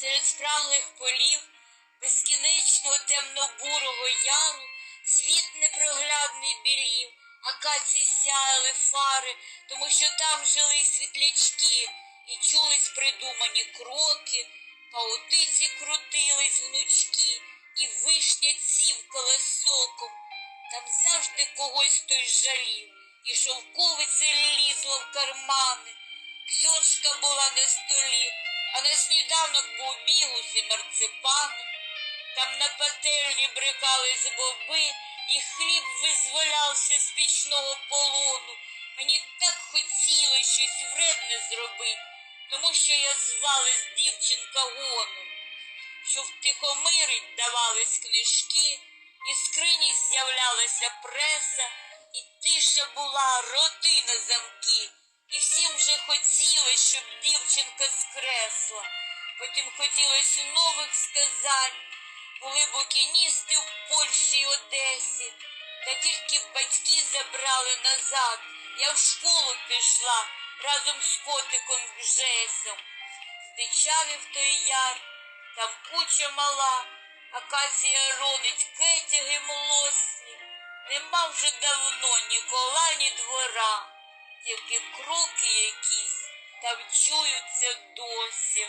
серед спраглих полів, безкінечного темно-бурого яру, світ непроглядний білів, акації сяяли фари, тому що там жили світлячки, і чулись придумані кроки, паутиці крутились гнучки, і вишня цівкала соком. Там завжди когось хтось жалів, і шовковиця лізла в кармани. Ксьоншка була на столі, а на сніданок був бігус і марципани. Там на пательні брикались боби, і хліб визволявся з пічного полону. Мені так хотілося щось вредне зробити, тому що я звалась дівчинка гону, що втихомирить давались книжки, і скрині з'являлася преса, і тиша була роти на замки, і всім вже хотілося, щоб дівчинка скресла. Потім хотілося нових сказань, були букіністи в Польщі й Одесі, та тільки батьки забрали назад. Я в школу пішла разом з котиком Гжесом. Здичавів той яр, там куча мала, акація ронить кетяги молосні. Нема вже давно ні кола, ні двора, тільки кроки якісь там чуються досі.